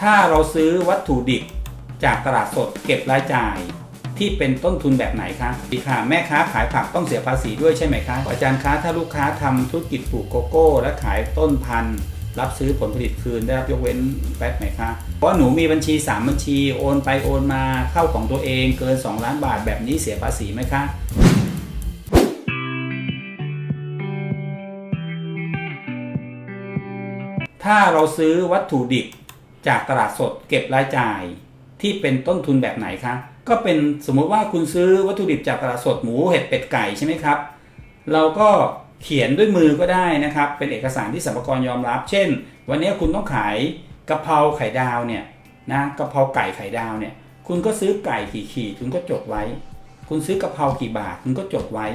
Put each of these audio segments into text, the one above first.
ถ้าเราซื้อวัตถุดิบจากตลาดสดเก็บรายจ่าย ที่เป็นต้นทุนแบบไหนคะดีค่ะ แม่ค้าขายผักต้องเสียภาษีด้วยใช่ไหมคะ อาจารย์คะถ้าลูกค้าทำธุรกิจปลูกโกโก้ และขายต้นพันธุ์ รับซื้อผลผลิตคืนได้รับยกเว้นแวตไหมคะ เพราะหนูมีบัญชี 3 บัญชีโอนไปโอนมาเข้าของตัวเองเกิน 2 ล้านบาทแบบนี้เสียภาษีไหมคะถ้าเราซื้อวัตถุดิบ จากตลาดสดเก็บรายจ่ายที่เป็นต้นทุนแบบไหนคะก็เป็นสมมุติว่าคุณซื้อวัตถุดิบจากตลาดสดหมูเห็ดเป็ดไก่ใช่ไหมครับ เราก็เขียนด้วยมือก็ได้นะครับ เป็นเอกสารที่สรรพากรยอมรับ เช่น วันนี้คุณต้องขายกะเพราไข่ดาวเนี่ยนะกะเพราไก่ไข่ดาวเนี่ย คุณก็ซื้อไก่กี่ขีดคุณก็จดไว้ คุณซื้อกะเพรากี่บาทคุณก็จดไว้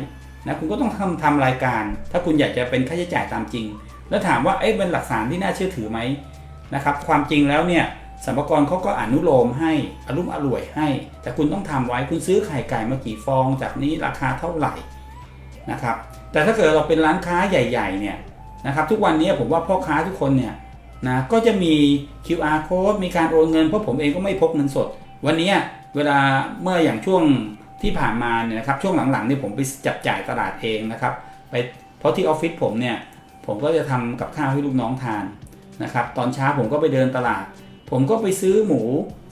นะคุณก็ต้องทำทำรายการ ถ้าคุณอยากจะเป็นค่าใช้จ่ายตามจริง แล้วถามว่าเอ๊ะเป็นหลักฐานที่น่าเชื่อถือไหม นะครับความจริงแล้วเนี่ยสรรพากรเขาก็อนุโลมให้อารมอร่วยให้ แต่คุณต้องทำไว้คุณซื้อไข่ไก่มากี่ฟอง จากนี้ราคาเท่าไหร่นะครับแต่ถ้าเกิดเราเป็นร้านค้าใหญ่ๆเนี่ยนะครับทุกวันนี้ผมว่าพ่อค้าทุกคนเนี่ยนะก็จะมี QR code มีการโอนเงินเพราะผมเองก็ไม่พกเงินสด วันนี้เวลาเมื่ออย่างช่วงที่ผ่านมาเนี่ยนะครับช่วงหลังๆเนี่ยผมไปจับจ่ายตลาดเองนะครับไปเพราะที่ออฟฟิศผมเนี่ยผมก็จะทำกับข้าวให้ลูกน้องทาน นะครับตอนเช้าผมก็ไปเดินตลาด ผมก็ไปซื้อหมู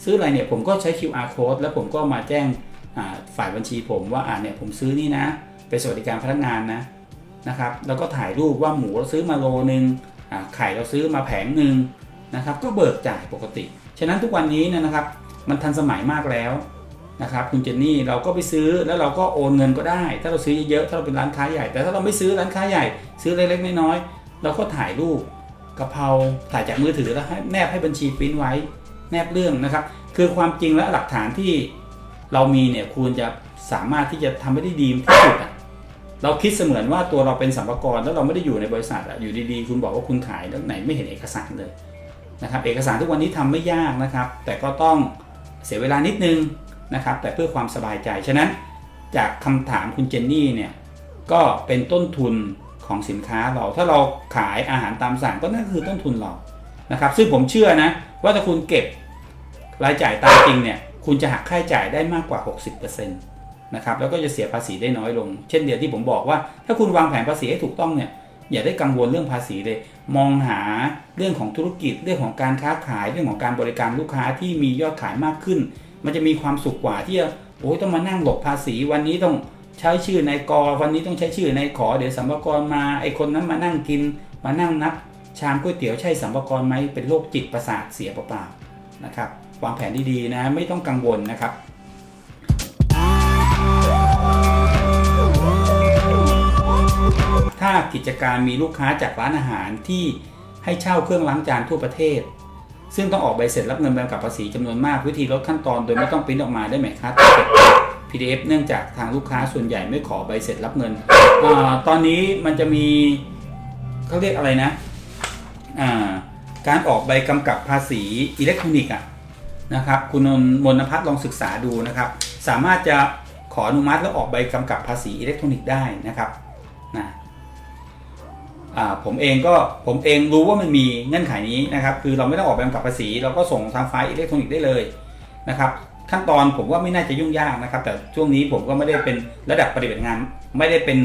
ซื้ออะไรเนี่ยผมก็ใช้ QR code แล้วผมก็มาแจ้งฝ่ายบัญชีผมว่าอ่าเนี่ยผมซื้อนี่นะเป็นสวัสดิการพนักงานนะนะครับ แล้วก็ถ่ายรูปว่าหมูเราซื้อมาโลนึงไข่เราซื้อมาแผงหนึ่งนะครับ ก็เบิกจ่ายปกติ ฉะนั้นทุกวันนี้นะครับ มันทันสมัยมากแล้วนะครับคุณเจนนี่เราก็ไปซื้อแล้วเราก็โอนเงินก็ได้ ถ้าเราซื้อเยอะๆถ้าเราเป็นร้านค้าใหญ่ แต่ถ้าเราไม่ซื้อร้านค้าใหญ่ ซื้อเล็กๆน้อยๆเราก็ถ่ายรูป กะเพราถ่ายจากมือถือแล้วให้แนบให้บัญชีปริ้นไว้ แนบเรื่องนะครับ คือความจริงและหลักฐานที่เรามีเนี่ยควรจะสามารถที่จะทำให้ได้ดีที่สุดอะเราคิดเสมือนว่าตัวเราเป็นสัมภาระแล้วเราไม่ได้อยู่ในบริษัทอะอยู่ดีๆ คุณบอกว่าคุณขายแล้วไหนไม่เห็นเอกสารเลยนะครับ เอกสารทุกวันนี้ทำไม่ยากนะครับ แต่ก็ต้องเสียเวลานิดนึงนะครับ แต่เพื่อความสบายใจ ฉะนั้นจากคำถามคุณเจนนี่เนี่ยก็เป็นต้นทุน ของสินค้าเราถ้าเราขายอาหารตามสั่งก็นั่นคือต้นทุนเรานะครับ ซึ่งผมเชื่อนะ ว่าถ้าคุณเก็บรายจ่ายตามจริงเนี่ย คุณจะหักค่าใช้จ่ายได้มากกว่า 60%นะครับแล้วก็จะเสียภาษีได้น้อยลง เช่นเดียวที่ผมบอกว่า ถ้าคุณวางแผนภาษีให้ถูกต้องเนี่ยอย่าได้กังวลเรื่องภาษีเลย มองหาเรื่องของธุรกิจเรื่องของการค้าขายเรื่องของการบริการลูกค้าที่มียอดขายมากขึ้น มันจะมีความสุขกว่าที่จะโอ้ยต้องมานั่งหลบภาษีวันนี้ต้อง ใช้ชื่อนายกวันนี้ต้องใช้ชื่อนายขอเดี๋ยวสัมภาระมาไอคนนั้นมานั่งกิน มานั่งนับชามก๋วยเตี๋ยวใช่สัมภาระไหมเป็นโรคจิตประสาทเสียเปล่าๆนะครับวางแผนดีๆนะไม่ต้องกังวลนะครับถ้ากิจการมีลูกค้าจากร้านอาหารที่ให้เช่าเครื่องล้างจานทั่วประเทศ ซึ่งต้องออกใบเสร็จรับเงินแบำกับภาษีจำนวนมากวิธีลดขั้นตอนโดยไม่ต้องปริ้นออกมาได้ไหมคะตับ PDF เนื่องจากทางลูกค้าส่วนใหญ่ไม่ขอใบเสร็จรับเงินอตอนนี้มันจะมีเขาเรียกอะไรนะการออกใบกำกับภาษีอิเล็กทรอนิกส์นะครับคุณนนท์มนพัฒน์ลองศึกษาดูนะครับ สามารถจะขออนุมัติแล้วออกใบกำกับภาษีอิเล็กทรอนิกส์ได้นะครับนะผมเองก็ผมเองรู้ว่ามันมีเงื่อนไขนี้นะครับ คือเราไม่ต้องออกใบกำกับภาษี เราก็ส่งทางไฟล์อิเล็กทรอนิกส์ได้เลยนะครับ ขั้นตอนผมว่าไม่น่าจะยุ่งยากนะครับ แต่ช่วงนี้ผมก็ไม่ได้เป็นระดับปฏิบัติงาน ไม่ได้เป็น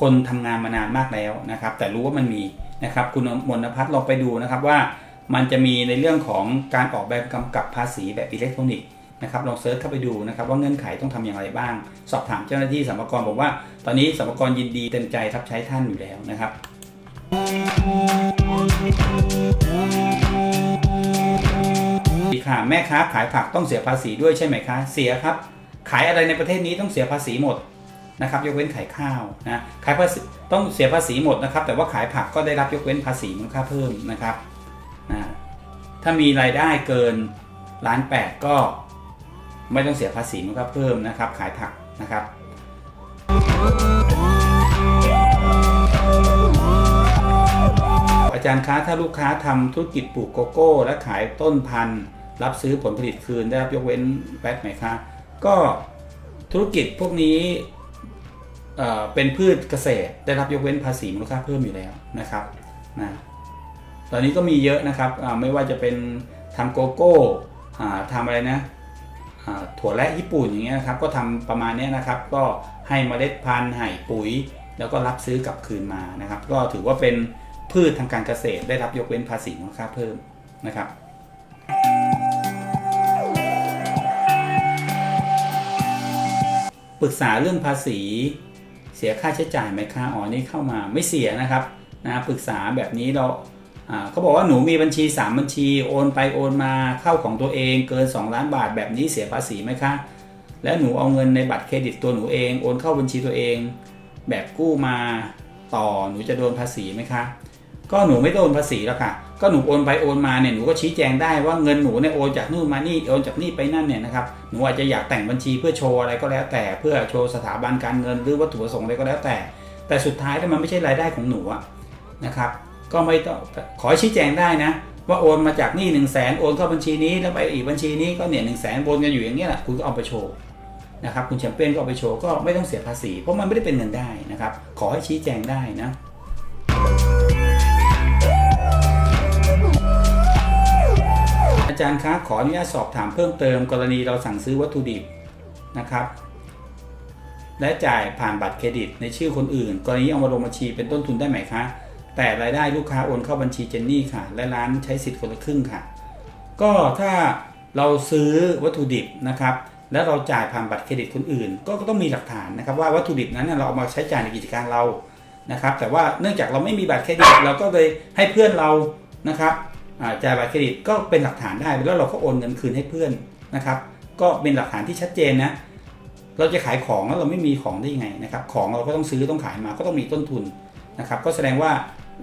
คนทำงานมานานมากแล้วนะครับ แต่รู้ว่ามันมีนะครับ คุณมนพัฒน์ลองไปดูนะครับว่ามันจะมีในเรื่องของการออกแบบกำกับภาษีแบบอิเล็กทรอนิกส์นะครับลองเซิร์ชเข้าไปดูนะครับว่าเงื่อนไขต้องทำอย่างไรบ้าง สอบถามเจ้าหน้าที่สรรพากรบอกว่า ตอนนี้สรรพากรยินดีเต็มใจรับใช้ท่านอยู่แล้วนะครับ ค่ะแม่ค้าขายผักต้องเสียภาษีด้วยใช่ไหมคะ เสียครับ ขายอะไรในประเทศนี้ต้องเสียภาษีหมดนะครับยกเว้นขายข้าวนะขายภาษีต้องเสียภาษีหมดนะครับ แต่ว่าขายผักก็ได้รับยกเว้นภาษีมูลค่าเพิ่มนะครับนะถ้ามีรายได้เกินล้านแปดก็ไม่ต้องเสียภาษีมูลค่าเพิ่มนะครับ ขายผักนะครับอาจารย์คะถ้าลูกค้าทำธุรกิจปลูกโกโก้ และขายต้นพันธุ์ รับซื้อผลผลิตคืนได้รับยกเว้นแวตไหมคะก็ธุรกิจพวกนี้เป็นพืชเกษตร ได้รับยกเว้นภาษีมูลค่าเพิ่มอยู่แล้วนะครับนะตอนนี้ก็มีเยอะนะครับไม่ว่าจะเป็นทำโกโก้ทำอะไรนะถั่วและญี่ปุ่นอย่างเงี้ยนะครับก็ทำประมาณนี้นะครับ ก็ให้เมล็ดพันธุ์ให้ปุ๋ย แล้วก็รับซื้อกลับคืนมานะครับ ก็ถือว่าเป็นพืชทางการเกษตรได้รับยกเว้นภาษีมูลค่าเพิ่มนะครับ ปรึกษาเรื่องภาษี เสียค่าใช้จ่ายไหมคะอ๋อนี่เข้ามาไม่เสียนะครับนะปรึกษาแบบนี้เราเขาบอกว่าหนูมีบัญชี 3 บัญชีโอนไปโอนมาเข้าของตัวเองเกิน 2 ล้านบาทแบบนี้เสียภาษีไหมคะ และหนูเอาเงินในบัตรเครดิตตัวหนูเองโอนเข้าบัญชีตัวเอง แบบกู้มาต่อหนูจะโดนภาษีไหมคะ ก็หนูไม่โดนภาษีแล้วค่ะ ก็หนูโอนไปโอนมาเนี่ยหนูก็ชี้แจงได้ว่าเงินหนูเนี่ยโอนจากนู่นมานี่โอนจากนี่ไปนั่นเนี่ยนะครับหนูอาจจะอยากแต่งบัญชีเพื่อโชว์อะไรก็แล้วแต่เพื่อโชว์สถาบันการเงินหรือวัตถุประสงค์อะไรก็แล้วแต่ แต่สุดท้ายถ้ามันไม่ใช่รายได้ของหนูนะครับก็ไม่ต้องขอชี้แจงได้นะ ว่าโอนมาจากนี่หนึ่งแสนโอนเข้าบัญชีนี้แล้วไปอีกบัญชีนี้ก็เนี่ยหนึ่งแสนโอนกันอยู่อย่างเงี้ยแหละคุณก็เอาไปโชว์นะครับคุณแชมเปี้ยนก็เอาไปโชว์ก็ไม่ต้องเสียภาษี เพราะมันไม่ได้เป็นเงินได้นะครับขอให้ชี้แจงได้นะ จารย์คะขออนุญาตสอบถามเพิ่มเติมกรณีเราสั่งซื้อวัตถุดิบนะครับ และจ่ายผ่านบัตรเครดิต ในชื่อคนอื่น กรณีเอามาลงบัญชีเป็นต้นทุนได้ไหมคะ แต่รายได้ลูกค้าโอนเข้าบัญชีเจนนี่ค่ะ และร้านใช้สิทธิ์คนละครึ่งค่ะ ก็ถ้าเราซื้อวัตถุดิบนะครับ แล้วเราจ่ายผ่านบัตรเครดิตคนอื่น ก็ต้องมีหลักฐานนะครับว่าวัตถุดิบนั้นเราเอามาใช้จ่ายในกิจการเรานะครับ แต่ว่าเนื่องจากเราไม่มีบัตรเครดิตเราก็เลยให้เพื่อนเรานะครับ จ่ายบัตรเครดิตก็เป็นหลักฐานได้แล้วเราก็โอนเงินคืนให้เพื่อนนะครับ ก็เป็นหลักฐานที่ชัดเจนนะเราจะขายของแล้วเราไม่มีของได้ยังไงนะครับ ของเราก็ต้องซื้อต้องขายมาก็ต้องมีต้นทุนนะครับ ก็แสดงว่า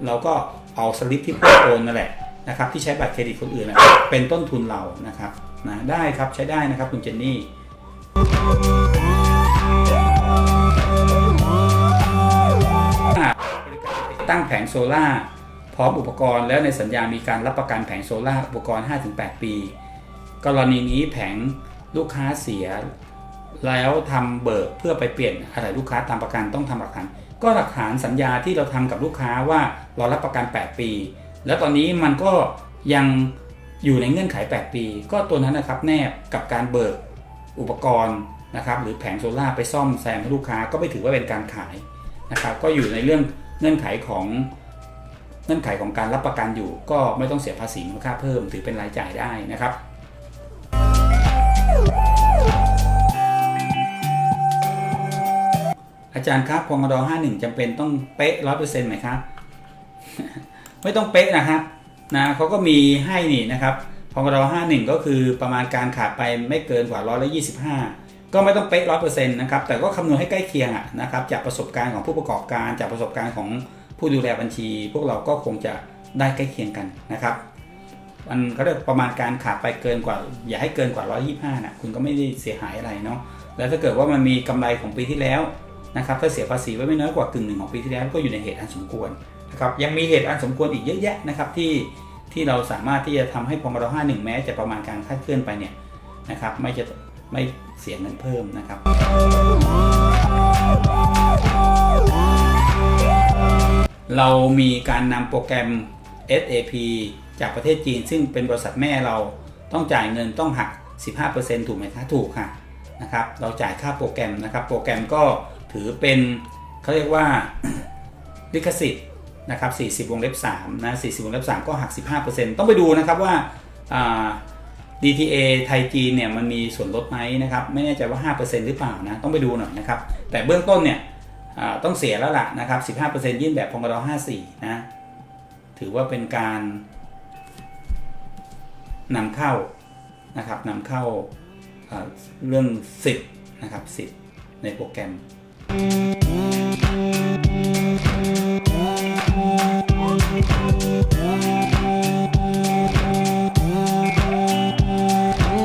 เราก็เอาสลิปที่เพื่อนโอนนั่นแหละนะครับที่ใช้บัตรเครดิตคนอื่นนะเป็นต้นทุนเรานะครับนะได้ครับใช้ได้นะครับคุณเจนนี่ตั้งแผงโซล่า พร้อมอุปกรณ์แล้วในสัญญามีการรับประกันแผงโซล่าอุปกรณ์ 5-8 ปี กรณีนี้แผงลูกค้าเสีย แล้วทำเบิกเพื่อไปเปลี่ยนอะไรลูกค้าตามประกันต้องทำหลักฐานก็หลักฐานสัญญาที่เราทำกับลูกค้าว่าเรารับประกัน 8 ปี แล้วตอนนี้มันก็ยังอยู่ในเงื่อนไข 8 ปี ก็ตัวนั้นนะครับแนบกับการเบิกอุปกรณ์นะครับหรือแผงโซล่าไปซ่อมแซมให้ลูกค้าก็ไม่ถือว่าเป็นการขายนะครับก็อยู่ในเรื่องเงื่อนไขของ เงื่อนไขของการรับประกันอยู่ ก็ไม่ต้องเสียภาษีมูลค่าเพิ่มถือเป็นรายจ่ายได้นะครับอาจารย์ครับพงดอ51จำเป็นต้องเป๊ะร้อยเปอร์เซ็นต์ไหมครับ ไม่ต้องเป๊ะนะครับนะเขาก็มีให้นี่นะครับพงดอ51 ก็คือประมาณการขาดไปไม่เกินกว่าร้อยละ25ก็ไม่ต้องเป๊ะร้อยเปอร์เซ็นต์นะครับแต่ก็คำนวณให้ใกล้เคียงนะครับจากประสบการณ์ของผู้ประกอบการจากประสบการณ์ของ ผู้ดูแลบัญชี พวกเราก็คงจะได้ใกล้เคียงกันนะครับมันเขาเรียกประมาณการขาดไปเกินกว่า อย่าให้เกินกว่า 125นะคุณก็ไม่ได้เสียหายอะไรเนาะแล้วถ้าเกิดว่ามันมีกำไรของปีที่แล้วนะครับถ้าเสียภาษีไว้ไม่น้อยกว่ากึ่งหนึ่งของปีที่แล้วก็อยู่ในเหตุอันสมควรนะครับยังมีเหตุอันสมควรอีกเยอะแยะนะครับที่ที่เราสามารถที่จะทำให้พมร51 แม้จะประมาณการคาดเคลื่อนไปเนี่ยนะครับไม่จะไม่เสียเงินเพิ่มนะครับ เรามีการนำโปรแกรม SAP จากประเทศจีน ซึ่งเป็นบริษัทแม่เราต้องจ่ายเงินต้องหัก 15%ถูกไหมคะถูกค่ะนะครับเราจ่ายค่าโปรแกรมนะครับ โปรแกรมก็ถือเป็นเขาเรียกว่าลิขสิทธิ์นะครับ 40 วงเล็บ3นะ 40 วงเล็บ3ก็หัก 15%ต้องไปดูนะครับว่าา DTA ไทยจีนเนี่ยมันมีส่วนลดไหมนะครับ ไม่แน่ใจว่า 5%หรือเปล่านะ ต้องไปดูหน่อยนะครับ แต่เบื้องต้นเนี่ย ต้องเสียแล้วล่ะนะครับ 15%ยื่นแบบพงกร54 นะ ถือว่าเป็นการนำเข้านะครับนำเข้าาเรื่องสิทธิ์นะครับสิทธิ์ในโปรแกรม